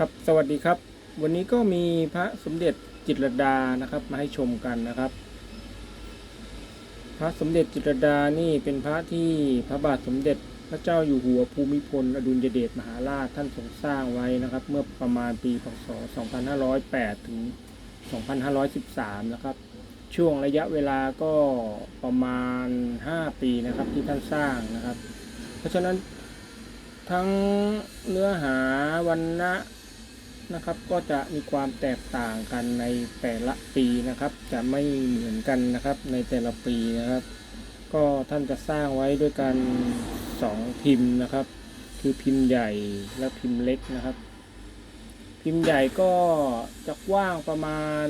ครับสวัสดีครับ วันนี้ก็มีพระสมเด็จจิตรดานะครับ มาให้ชมกันนะครับ พระสมเด็จจิตรดานี่เป็นพระที่พระบาทสมเด็จพระเจ้าอยู่หัวภูมิพล อดุลยเดชมหาราชท่านทรงสร้างไว้นะครับ เมื่อประมาณปีพศ 2508 ถึง 2513 นะครับ ช่วงระยะเวลาก็ประมาณ 5 ปีนะครับที่ท่านสร้างนะครับ เพราะฉะนั้นทั้งเนื้อหาวันนะ นะครับ ก็จะมีความแตกต่างกันในแต่ละปีนะครับ จะไม่เหมือนกันนะครับในแต่ละปีนะครับ ก็ท่านจะสร้างไว้ด้วยกันสองพิมพ์นะครับ คือพิมพ์ใหญ่และพิมพ์เล็กนะครับ พิมพ์ใหญ่ก็จะกว้างประมาณ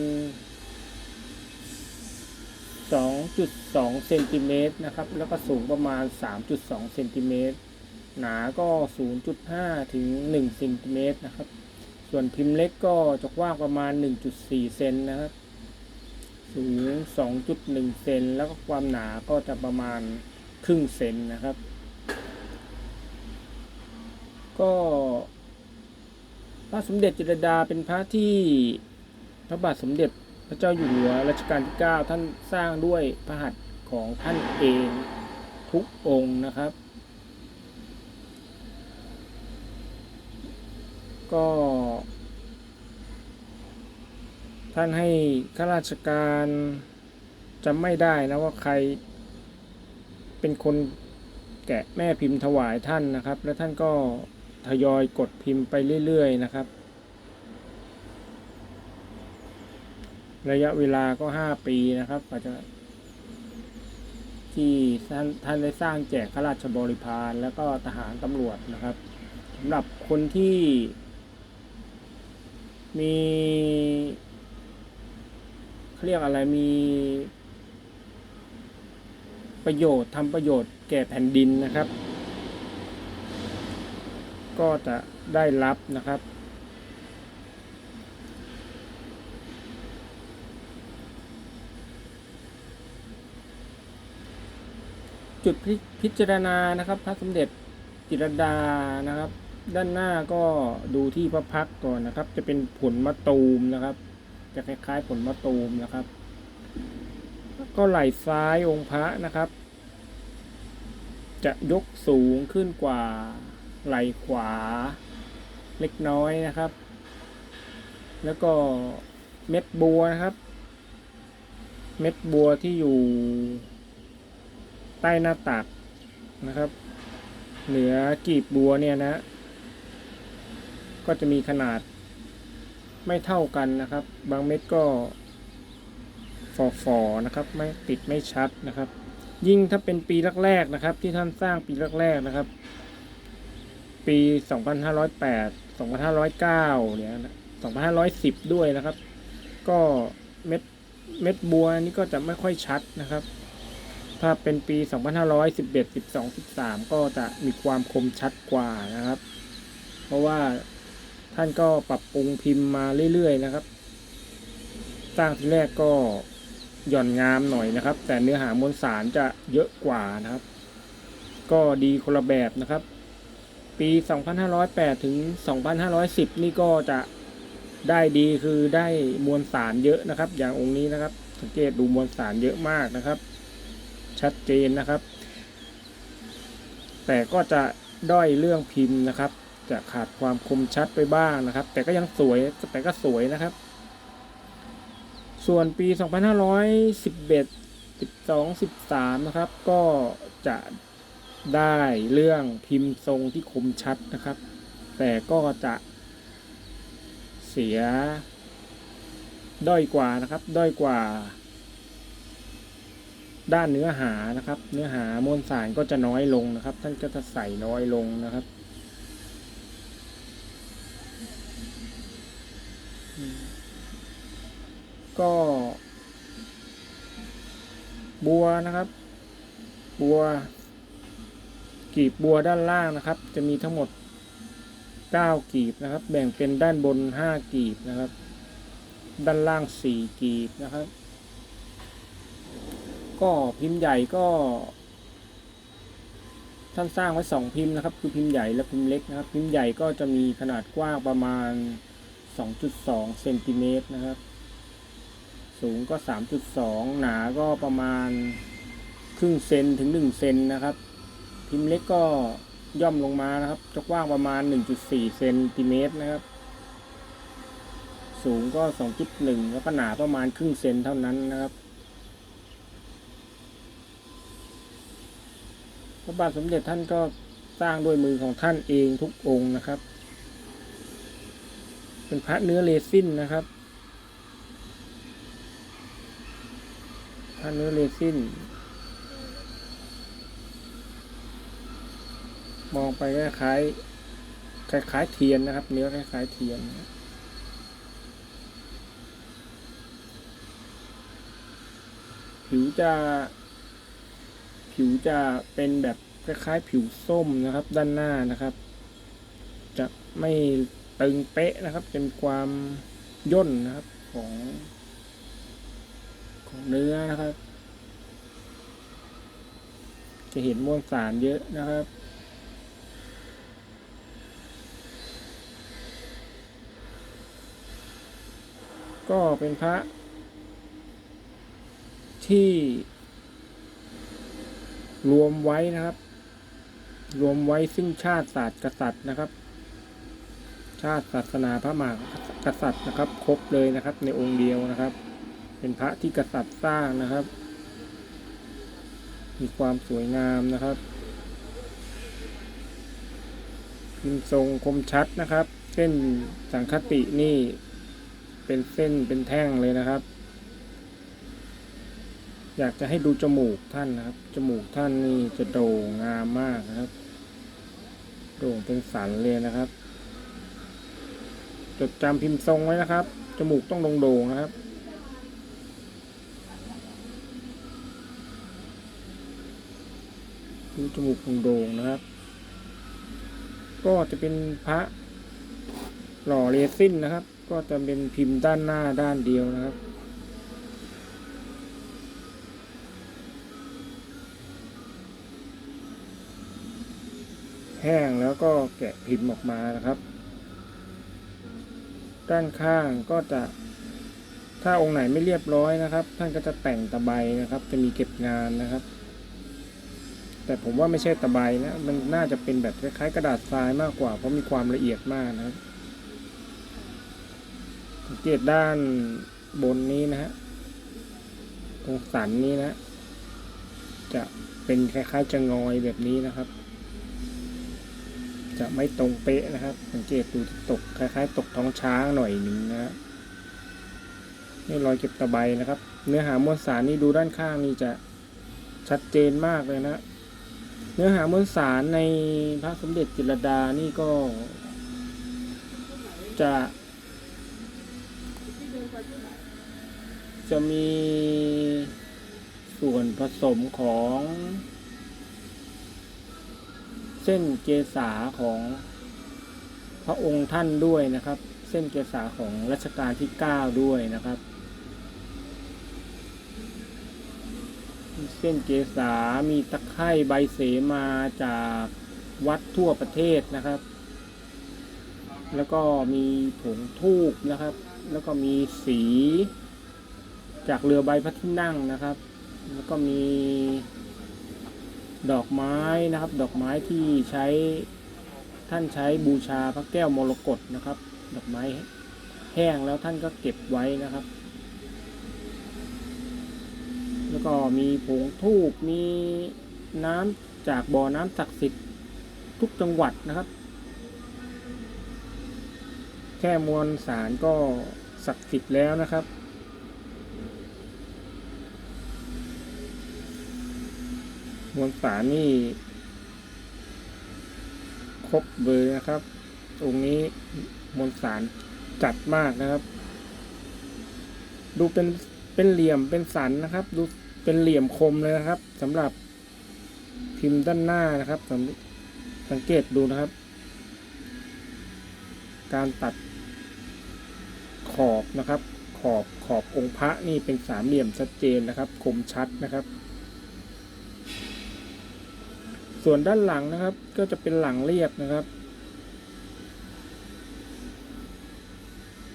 2.2เซนติเมตรนะครับ แล้วก็สูงประมาณ 3.2เซนติเมตรหนาก็ 0.5 ถึง 1เซนติเมตรนะครับ ส่วนพิมพ์เล็กก็จะกว้างประมาณ 1.4 เซนนะครับ สูง 2.1 เซนแล้วก็ความหนาก็จะประมาณครึ่งเซนนะครับ ก็พระสมเด็จจิตรดาเป็นพระที่พระบาทสมเด็จพระเจ้าอยู่หัวรัชกาลที่ 9 ท่านสร้างด้วยพระหัตถ์ของท่านเองทุกองค์นะครับ ก็ ท่านให้ข้าราชการจำไม่ได้นะว่าใครเป็นคนแกะแม่พิมพ์ถวายท่านนะครับ แล้วท่านก็ทยอยกดพิมพ์ไปเรื่อยๆนะครับ ระยะเวลาก็ห้าปีนะครับอาจจะที่ท่านท่านได้สร้างแจกข้าราชบริพารแล้วก็ทหารตำรวจนะครับสำหรับคนที่ มีเขาเรียกอะไรมี ประโยชน์ทำประโยชน์แก่แผ่นดินนะครับ ก็จะได้รับนะครับจุดพิพจารณานะครับพระสมเด็จจิรดานะครับ ด้านหน้าก็ดูที่พระพักก่อนนะครับ จะเป็นผลมะตูมนะครับ จะคล้ายๆผลมะตูมนะครับ ก็ไหล่ซ้ายองค์พระนะครับ จะยกสูงขึ้นกว่าไหล่ขวาเล็กน้อยนะครับ แล้วก็เม็ดบัวนะครับ เม็ดบัวที่อยู่ ใต้หน้าตักนะครับ เหนือกีบบัวเนี่ยนะ ก็จะมีขนาดไม่เท่ากันนะครับ บางเม็ดก็ฝ่อๆนะครับ ไม่ติดไม่ชัดนะครับ ยิ่งถ้าเป็นปีแรกๆนะครับ ที่ท่านสร้างปีแรกๆนะครับ ปี 2508 2509เนี่ยนะ2510 ด้วยนะครับ ก็เม็ดเม็ดบัวนี่ก็จะไม่ค่อยชัดนะครับ ถ้าเป็นปี 2511 12 13 ก็จะมีความคมชัดกว่านะครับ เพราะว่า ท่านก็ปรับปรุงพิมพ์มาเรื่อยๆนะครับ สร้างทีแรกก็หย่อนงามหน่อยนะครับ แต่เนื้อหามวลสารจะเยอะกว่านะครับ ก็ดีคนละแบบนะครับ ปี 2508 ถึง 2510 นี่ก็จะได้ดีคือได้มวลสารเยอะนะครับ อย่างองค์นี้นะครับ สังเกตดูมวลสารเยอะมากนะครับ ชัดเจนนะครับ แต่ก็จะด้อยเรื่องพิมพ์นะครับ จะขาดความคมชัดไปบ้างนะครับ แต่ก็ยังสวยแต่ก็สวยนะครับ ส่วนปี 2511 12 13 นะครับ ก็จะได้เรื่องพิมพ์ทรงที่คมชัดนะครับ แต่ก็จะเสียด้อยกว่านะครับ ด้อยกว่า ด้านเนื้อหานะครับ เนื้อหามวลสารก็จะน้อยลงนะครับ ท่านก็จะใส่น้อยลงนะครับ ก็ บัวนะครับ บัวกีบบัวด้านล่างนะครับ จะมีทั้งหมด 9 กีบนะครับ แบ่งเป็นด้านบน 5 กีบนะครับ ด้านล่าง 4 กีบนะครับ ก็พิมพ์ใหญ่ก็ท่านสร้างไว้สองพิมพ์นะครับ คือพิมพ์ใหญ่และพิมพ์เล็กนะครับ พิมพ์ใหญ่ก็จะมีขนาดกว้างประมาณ 2.2เซนติเมตรนะครับ สูงก็ 3.2 หนาก็ประมาณครึ่งเซนถึง 1 เซนนะครับ พิมพ์เล็กก็ย่อมลงมานะครับ จะกว้างประมาณ 1.4เซนติเมตรนะครับ สูงก็ 2.1 แล้วก็หนาประมาณครึ่งเซนเท่านั้นนะครับพระบาทสมเด็จท่านก็สร้างด้วยมือของท่านเองทุกองค์นะครับ เป็นพระเนื้อเรซินนะครับ พระเนื้อเรซินมองไปคล้ายคล้ายเทียนนะครับ เนื้อคล้ายๆเทียนผิวจะผิวจะเป็นแบบคล้ายๆ ผิวส้มนะครับ ด้านหน้านะครับ จะไม่ ตึงเป๊ะนะครับ เป็นความย่นนะครับของ ของเนื้อนะครับ จะเห็นมวลสารเยอะนะครับก็เป็นพระ ที่ รวมไว้นะครับ รวมไว้ซึ่งชาติศาสตร์กษัตริย์นะครับ ชาติศาสนาพระมหากษัตริย์นะครับ ครบเลยนะครับ ในองค์เดียวนะครับ เป็นพระที่กษัตริย์สร้างนะครับ มีความสวยงามนะครับพิมพ์ทรงคมชัดนะครับ เส้นสังคตินี่เป็นเส้นเป็นแท่งเลยนะครับ อยากจะให้ดูจมูกท่านนะครับ จมูกท่านนี่จะโด่งงามมากนะครับ โด่งเป็นสันเลยนะครับ จดจำพิมพ์ทรงไว้นะครับ จมูกต้องโด่งๆนะครับ ดูจมูกโด่งๆนะครับ ก็จะเป็นพระหล่อเรซินนะครับ ก็จะเป็นพิมพ์ด้านหน้าด้านเดียวนะครับแห้งแล้วก็แกะพิมพ์ออกมานะครับ ด้านข้างก็จะ ถ้าองค์ไหนไม่เรียบร้อยนะครับ ท่านก็จะแต่งตะไบนะครับ จะมีเก็บงานนะครับ แต่ผมว่าไม่ใช่ตะไบนะมันน่าจะเป็นแบบคล้ายๆ กระดาษทรายมากกว่า เพราะมีความละเอียดมากนะครับสังเกตด้านบนนี้นะฮะตรงสันนี้นะ จะเป็นคล้ายๆจะงอยแบบนี้นะครับ จะไม่ตรงเป๊ะนะครับ สังเกตดูตกคล้ายๆ ตกท้องช้างหน่อยหนึ่งนะฮะนี่รอยเก็บตะไบนะครับ เนื้อหามวลสารนี่ดูด้านข้างนี่จะชัดเจนมากเลยนะ เนื้อหามวลสารในพระสมเด็จจิรดานี่ก็ จะ จะมีส่วนผสมของ เส้นเกษาของพระองค์ท่านด้วยนะครับ เส้นเกษาของรัชกาลที่ 9 ด้วยนะครับ เส้นเกษามีตะไคร่ใบเสมาจากวัดทั่วประเทศนะครับ แล้วก็มีผงทูบนะครับ แล้วก็มีสี จากเรือใบพระที่นั่งนะครับ แล้วก็มี ดอกไม้นะครับ ดอกไม้ที่ใช้ท่านใช้บูชาพระแก้วมรกตนะครับ ดอกไม้แห้งแล้วท่านก็เก็บไว้นะครับ แล้วก็มีผงทูบมีน้ำจากบ่อน้ำศักดิ์สิทธิ์ทุกจังหวัดนะครับ แค่มวลสารก็ศักดิ์สิทธิ์แล้วนะครับ มวลสารนี่ ครบเลยนะครับ ตรงนี้มวลสารจัดมากนะครับ ดูเป็นเป็นเหลี่ยมเป็นสันนะครับ ดูเป็นเหลี่ยมคมเลยนะครับสำหรับพิมพ์ด้านหน้านะครับสำสังเกตดูนะครับ การตัดขอบนะครับ ขอบขอบองค์พระนี่เป็นสามเหลี่ยมชัดเจนนะครับ คมชัดนะครับ ส่วนด้านหลังนะครับ ก็จะเป็นหลังเรียบนะครับ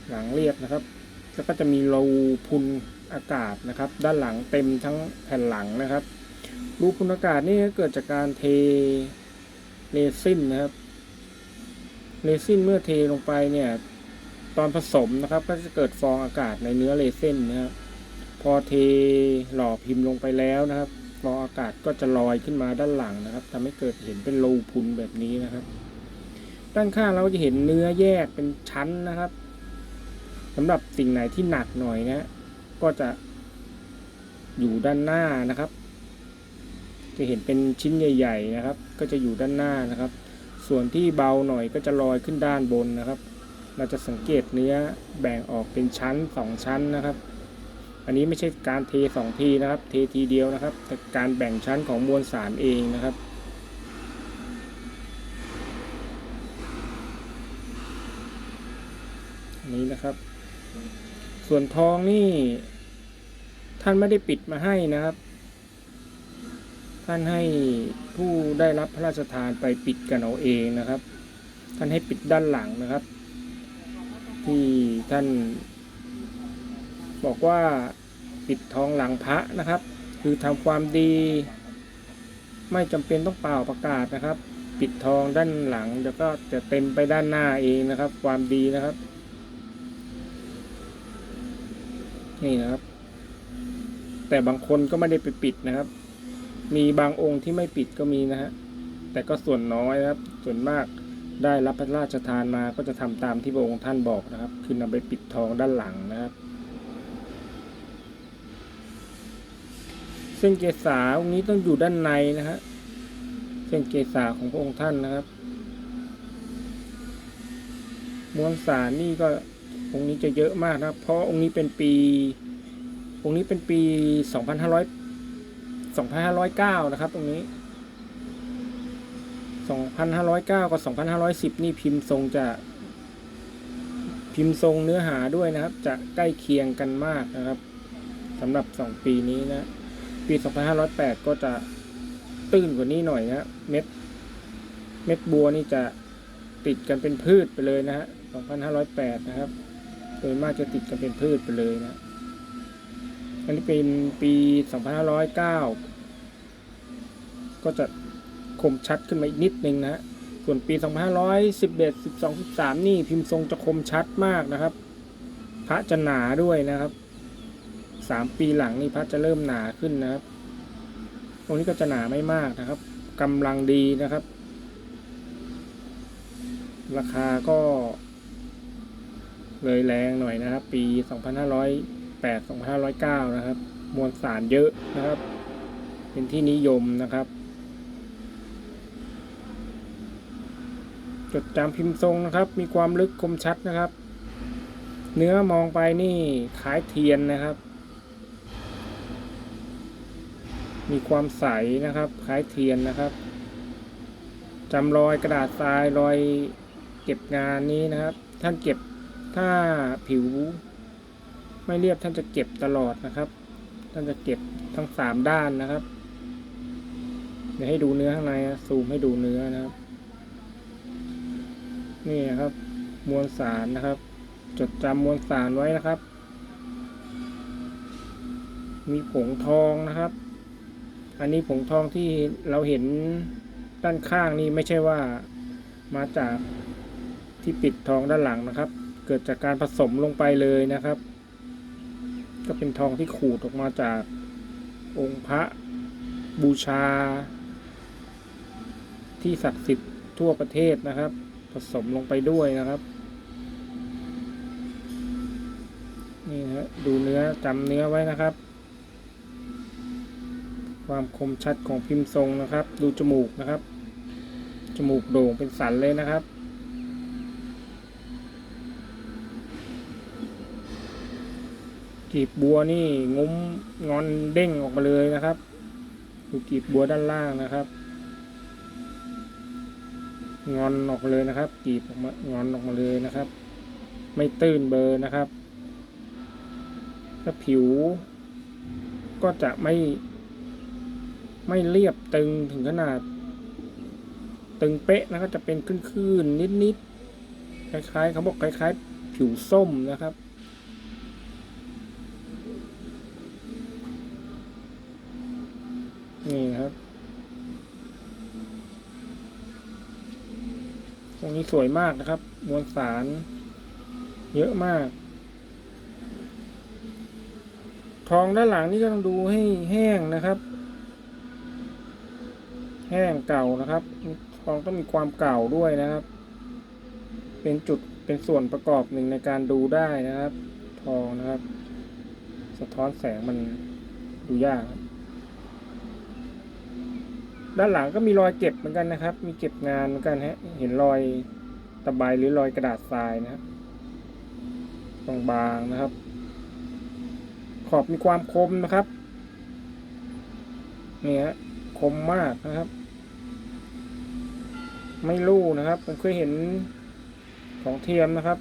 หลังเรียบนะครับ แล้วก็จะมีรูพุนอากาศนะครับ ด้านหลังเต็มทั้งแผ่นหลังนะครับรูพุนอากาศนี่ก็เกิดจากการเทเรซินนะครับเรซินเมื่อเทลงไปเนี่ยตอนผสมนะครับ ก็จะเกิดฟองอากาศในเนื้อเรซินนะครับพอเทหล่อพิมพ์ลงไปแล้วนะครับ ฟออากาศก็จะลอยขึ้นมาด้านหลังนะครับทำให้เกิดเห็นเป็นรูพุนแบบนี้นะครับ ด้านข้างเราก็จะเห็นเนื้อแยกเป็นชั้นนะครับสำหรับสิ่งไหนที่หนักหน่อยนะก็จะอยู่ด้านหน้านะครับ จะเห็นเป็นชิ้นใหญ่ ๆ นะครับ ก็จะอยู่ด้านหน้านะครับ ส่วนที่เบาหน่อยก็จะลอยขึ้นด้านบนนะครับ เราจะสังเกตเนื้อแบ่งออกเป็นชั้นสองชั้นนะครับ อันนี้ไม่ใช่การเทสองทีนะครับ เททีเดียวนะครับ แต่การแบ่งชั้นของมวลสารเองนะครับ อันนี้นะครับ ส่วนทองนี่ ท่านไม่ได้ปิดมาให้นะครับ ท่านให้ผู้ได้รับพระราชทานไปปิดกันเอาเองนะครับ ท่านให้ปิดด้านหลังนะครับ ที่ท่านบอกว่า ปิดทองหลังพระนะครับ คือทำความดี ไม่จำเป็นต้องเป่าประกาศนะครับ ปิดทองด้านหลังเดี๋ยวก็จะเต็มไปด้านหน้าเองนะครับ ความดีนะครับ นี่นะครับ แต่บางคนก็ไม่ได้ไปปิดนะครับ มีบางองค์ที่ไม่ปิดก็มีนะฮะแต่ก็ส่วนน้อยนะครับ ส่วนมากได้รับพระราชทานมาก็จะทำตามที่พระองค์ท่านบอกนะครับ คือนำไปปิดทองด้านหลังนะครับ เส้นเกษาองค์นี้ต้องอยู่ด้านในนะฮะเส้นเกษาของพระองค์ท่านนะครับมวลสารนี่ก็องค์นี้จะเยอะมากนะครับ เพราะองค์นี้เป็นปี องค์นี้เป็นปี 2500 2509 นะครับ ตรงนี้ 2509 กับ 2510 นี่พิมพ์ทรงจะ พิมพ์ทรงเนื้อหาด้วยนะครับ จะใกล้เคียงกันมากนะครับสำหรับ 2 ปีนี้นะ ปี 2508 ก็จะตื้นกว่านี้หน่อยนะเม็ดเม็ดบัวนี่จะติดกันเป็นพืชไปเลยนะฮะ 2508 นะครับ โดยมากจะติดกันเป็นพืชไปเลยนะ อันนี้เป็นปี 2509 ก็จะคมชัดขึ้นมาอีกนิดนึงนะฮะส่วนปี 2511 12 13 นี่พิมพ์ทรงจะคมชัดมากนะครับ พระจะหนาด้วยนะครับ สามปีหลังนี่พระจะเริ่มหนาขึ้นนะครับ ตรงนี้ก็จะหนาไม่มากนะครับกำลังดีนะครับ ราคาก็เลยแรงหน่อยนะครับ ปี 2508 2509 นะครับ มวลสารเยอะนะครับ เป็นที่นิยมนะครับ จดจำพิมพ์ทรงนะครับ มีความลึกคมชัดนะครับ เนื้อมองไปนี่คล้ายเทียนนะครับ มีความใสนะครับคล้ายเทียนนะครับจำรอยกระดาษทรายรอยเก็บงานนี้นะครับ ท่านเก็บถ้าผิว ไม่เรียบท่านจะเก็บตลอดนะครับ ท่านจะเก็บทั้งสามด้านนะครับเดี๋ยวให้ดูเนื้อข้างในนะซูมให้ดูเนื้อนะครับ นี่นะครับ มวลสารนะครับ จดจำมวลสารไว้นะครับ มีผงทองนะครับ อันนี้ผงทองที่เราเห็นด้านข้างนี่ไม่ใช่ว่ามาจากที่ปิดทองด้านหลังนะครับ เกิดจากการผสมลงไปเลยนะครับ ก็เป็นทองที่ขูดออกมาจากองค์พระบูชา ที่ศักดิ์สิทธิ์ทั่วประเทศนะครับ ผสมลงไปด้วยนะครับนี่ฮะดูเนื้อจำเนื้อไว้นะครับ ความคมชัดของพิมพ์ทรงนะครับ ดูจมูกนะครับ จมูกโด่งเป็นสันเลยนะครับ กีบบัวนี่งุ้มงอนเด้งออกมาเลยนะครับ ดูกีบบัวด้านล่างนะครับ งอนออกมาเลยนะครับ กีบออกมางอนออกมาเลยนะครับ ไม่ตื้นเบอร์นะครับ ถ้าผิวก็จะไม่ ไม่เรียบตึงถึงขนาด ตึงเป๊ะนะก็จะเป็นคลื่นๆนิดๆคล้ายๆเขาบอกคล้ายๆ ผิวส้มนะครับนี่ครับ ตรงนี้สวยมากนะครับ มวลสาร เยอะมาก ทองด้านหลังนี่ก็ต้องดูให้แห้งนะครับ แห้งเก่านะครับทองต้องมีความเก่าด้วยนะครับ เป็นจุดเป็นส่วนประกอบหนึ่งในการดูได้นะครับ ทองนะครับ สะท้อนแสงมันดูยากด้านหลังก็มีรอยเก็บเหมือนกันนะครับ มีเก็บงานเหมือนกันฮะ เห็นรอยตะไบหรือรอยกระดาษทรายนะครับบางๆนะครับ ขอบมีความคมนะครับนี่ฮะคมมากนะครับ ไม่ลู่นะครับ ผมเคยเห็นของเทียมนะครับ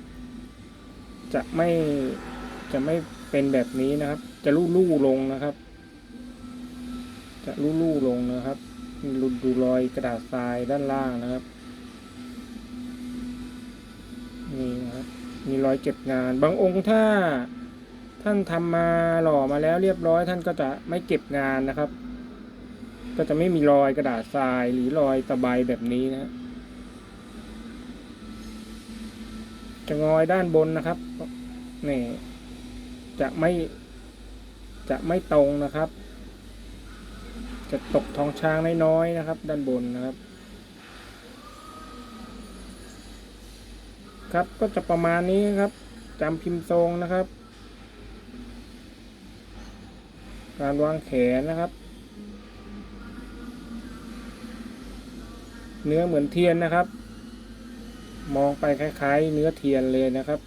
จะไม่จะไม่เป็นแบบนี้นะครับ จะลู่ลู่ลงนะครับ จะลู่ลู่ลงนะครับดูดูรอยกระดาษทรายด้านล่างนะครับนี่นะครับ มีรอยเก็บงาน บางองค์ถ้าท่านทำมาหล่อมาแล้วเรียบร้อย ท่านก็จะไม่เก็บงานนะครับ ก็จะไม่มีรอยกระดาษทรายหรือรอยตะไบแบบนี้นะ จะงอยด้านบนนะครับนี่จะไม่จะไม่ตรงนะครับ จะตกทองช้างน้อยๆนะครับ ด้านบนนะครับ ครับก็จะประมาณนี้ครับจำพิมพ์ทรงนะครับ การวางแขนนะครับ เนื้อเหมือนเทียนนะครับ มองไปคล้ายๆ เนื้อเทียนเลยนะครับ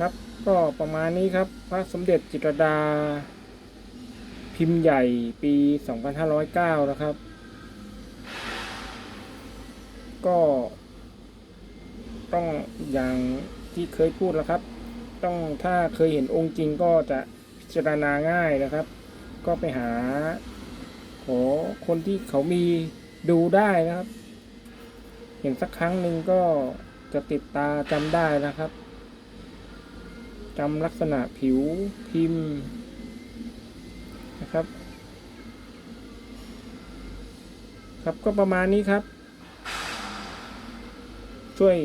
ครับก็ประมาณนี้ครับ พระสมเด็จจิตรดา พิมพ์ใหญ่ปี 2509 นะครับ ก็ต้องอย่างที่เคยพูดแล้วครับ ต้องถ้าเคยเห็นองค์จริงก็จะพิจารณาง่ายนะครับ ก็ไปหาขอคนที่เขามี ดูได้นะครับ เห็นสักครั้งหนึ่งก็จะติดตาจำได้นะครับจำลักษณะผิวพิมพ์นะครับ ครับก็ประมาณนี้ครับ ช่วย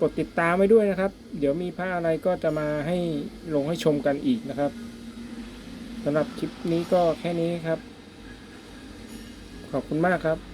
กดติดตามไว้ด้วยนะครับ เดี๋ยวมีพระอะไรก็จะมาให้ลงให้ชมกันอีกนะครับสำหรับคลิปนี้ก็แค่นี้ครับ ขอบคุณมากครับ